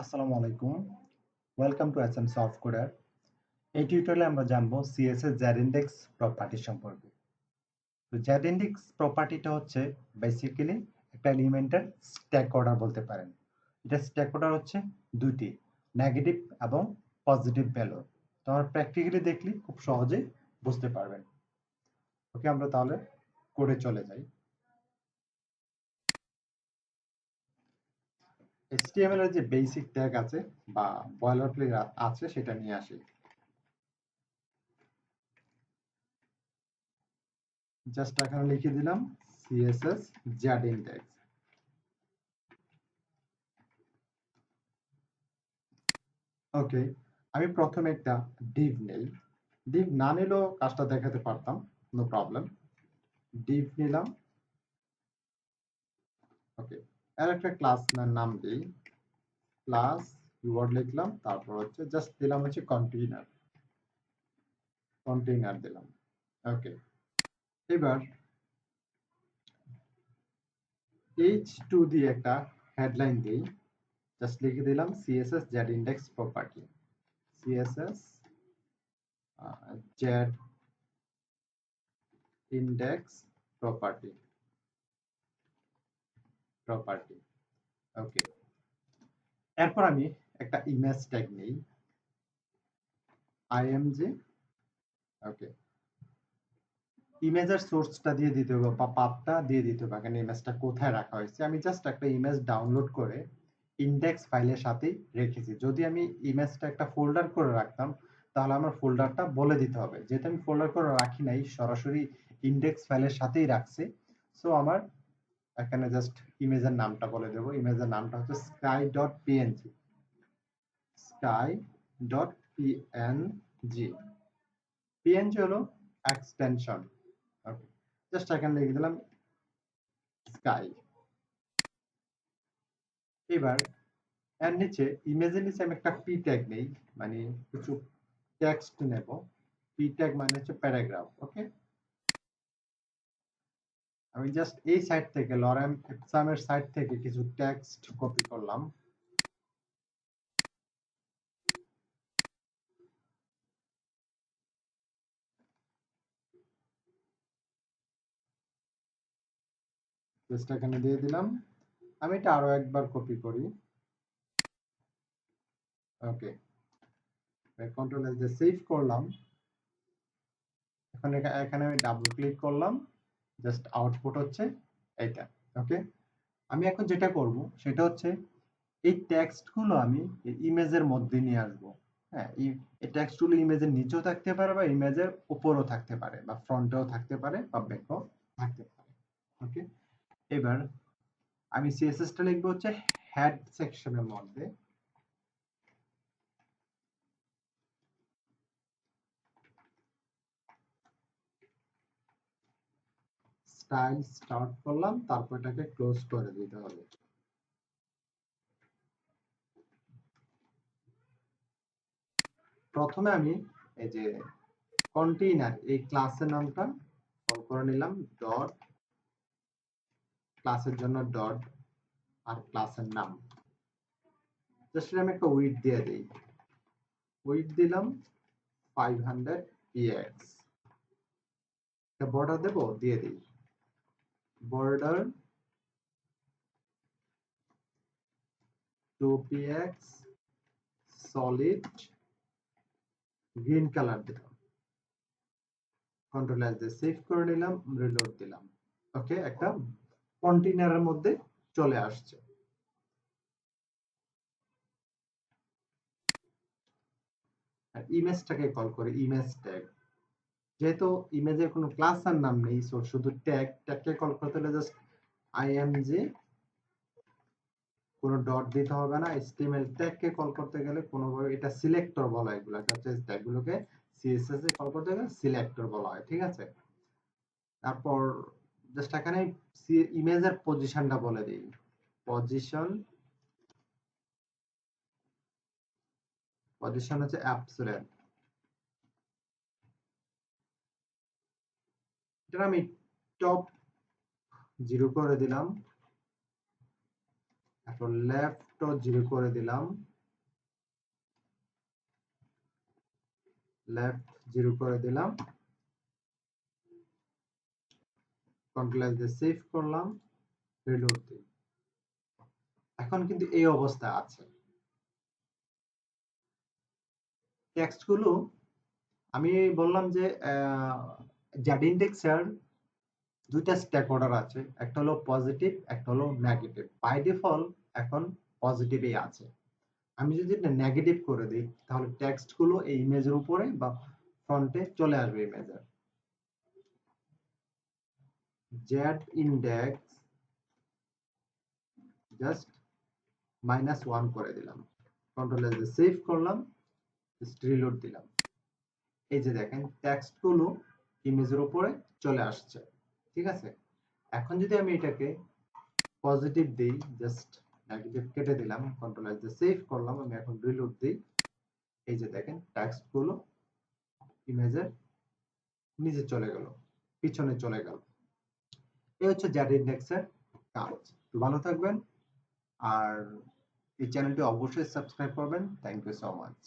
আসসালামু আলাইকুম। Welcome to S M soft coder এই টিউটোরিয়ালে আমরা জানব সিএসএস জ্যাড ইন্ডেক্স প্রপার্টি সম্পর্কে। তো জ্যাড ইন্ডেক্স প্রপার্টিটা হচ্ছে বেসিক্যালি একটা এলিমেন্টের স্ট্যাক অর্ডার বলতে পারেন। এটা স্ট্যাক অর্ডার হচ্ছে দুটি নেগেটিভ এবং পজিটিভ ভ্যালু তো আমরা প্র্যাকটিক্যালি দেখলে খুব সহজেই বুঝতে পারবেন। ওকে আমরা তাহলে কোডে চলে যাই। HTML এর যে বেসিক ট্যাগ আছে বা বয়লার প্লেট আছে, সেটা নিয়ে আসি। জাস্ট এখানে লিখে দিলাম CSS জ্যাড ইন্ডেক্স ওকে আমি প্রথমে একটা div নেই। div না নিলেও কাজটা দেখাতে পারতাম নো প্রবলেম div নিলাম। ওকে আর একটা ক্লাস নাম দিই। ক্লাস কিওয়ার্ড লিখলাম, তারপর হচ্ছে জাস্ট দিলাম হচ্ছে কন্টেইনার কন্টেইনার দিলাম। ওকে এবার এইচ টু দিয়ে একটা হেডলাইন দিই। জাস্ট লিখে দিলাম CSS Z index property CSS Z index property property okay এরপর আমি একটা ইমেজ ট্যাগ নেই। আইএমজি ওকে ইমেজের সোর্সটা দিয়ে দিতে হবে বা পাথটা দিয়ে দিতে হবে। এখানে ইমেজটা কোথায় রাখা হয়েছে? আমি জাস্ট একটা ইমেজ ডাউনলোড করে ইন্ডেক্স ফাইলের সাথেই রেখেছি। যদি আমি ইমেজটা একটা ফোল্ডার করে রাখতাম, তাহলে আমার ফোল্ডারটা বলে দিতে হবে। যেহেতু আমি ফোল্ডার করে রাখি নাই, সরাসরি ইন্ডেক্স ফাইলের সাথেই রাখছি। সো আমার এখানে জাস্ট ইমেজের নামটা বলে দেবো। ইমেজের নামটা হচ্ছে sky dot PNG sky dot PNG PNG হলো এক্সটেনশন জাস্ট এখানে লিখে দিলাম স্কাই এবার এর নিচে ইমেজের নিচে আমি একটা পি ট্যাগ নেই মানে কিছু টেক্সট নেব। পি ট্যাগ মানে হচ্ছে প্যারাগ্রাফ ওকে আমি জাস্ট এই সাইট থেকে লরেম এক্সামের সাইট থেকে কিছু টেক্সট কপি করলাম। জাস্ট এখানে দিয়ে দিলাম। আমি এটা আরও একবার কপি করি। ওকে কন্ট্রোল এস সেভ করলাম। এখন, এখানে আমি ডাবল ক্লিক করলাম। জাস্ট আউটপুট হচ্ছে এটা ওকে আমি এখন যেটা করব, সেটা হচ্ছে এই টেক্সটগুলো আমি ইমেজের মধ্যে নিয়ে আসব। হ্যাঁ এই টেক্সটগুলো ইমেজের নিচেও থাকতে পারে বা ইমেজের উপরও থাকতে পারে বা ফ্রন্টেও থাকতে পারে বা ব্যাকও থাকতে পারে ওকে এবার আমি সিএসএসটা লিখব হচ্ছে হেড সেকশনের মধ্যে স্টাইল স্টার্ট করলাম, তারপর এটাকে ক্লোজ করে দিতে হবে। প্রথমে আমি এই যে কন্টেইনার এই ক্লাসের নামটা কল করে নিলাম ডট ক্লাসের জন্য ডট আর ক্লাসের নাম। জাস্ট আমি একটা উইড দিয়ে দিই। উইড দিলাম ফাইভ হান্ড্রেড ইএক্স বর্ডার দেবো? দিয়ে দিই। Border 2px solid green colour দিলাম। কন্ট্রোল এস দিয়ে সেভ করে নিলাম রিলোড দিলাম। ওকে একটা কন্টেইনারের মধ্যে চলে আসছে। আর ইমেজটাকে কল করে ইমেজ ট্যাগ যেহেতু ইমেজের কোনো ক্লাসের নাম নেই সো শুধু ট্যাগ ট্যাগকে কল করতে হলে জাস্ট আইএমজি কোনো ডট দিতে হবে না এইচটিএমএল ট্যাগকে কল করতে গেলে কোনোভাবে এটা সিলেক্টর বলা হয় এগুলো হচ্ছে ট্যাগগুলোকে সিএসএস এ কল করতে গেলে সিলেক্টর বলা হয়, ঠিক আছে? তারপর জাস্ট এখানে ইমেজের পজিশনটা বলে দিই। পজিশন পজিশন হচ্ছে অ্যাবসোলেট এটা আমি টপ জিরো করে দিলাম। এখন লেফট জিরো করে দিলাম। লেফট জিরো করে দিলাম। সেভ করলাম। এখন কিন্তু এই অবস্থা আছে। টেক্সটগুলো আমি বললাম যে জ্যাড ইন্ডেক্সের দুইটা স্ট্যাক অর্ডার আছে, একটা হলো পজিটিভ একটা হলো নেগেটিভ বাই ডিফল্ট এখন পজিটিভই আছে। আমি যদি এটা নেগেটিভ করে দিই, তাহলে টেক্সটগুলো এই ইমেজের উপরে বা ফ্রন্টে চলে আসবে ইমেজের z index just minus one করে দিলাম। কন্ট্রোল সেভ করলাম রিলোড দিলাম। এই যে দেখেন টেক্সটগুলো ইমেজের উপরে চলে আসছে, ঠিক আছে? এখন যদি আমি এটাকে পজিটিভ দিই জাস্ট নেগেটিভ কেটে দিলাম কন্ট্রোল এস দিয়ে সেভ করলাম, আমি এখন রিলোড দিই। এই যে দেখেন টেক্সটগুলো ইমেজের নিচে চলে গেল, পিছনে চলে গেল। এই হচ্ছে জ্যাড ইন্ডেক্সের কাজ। তো ভালো থাকবেন, আর এই চ্যানেলটি অবশ্যই সাবস্ক্রাইব করবেন। Thank you so much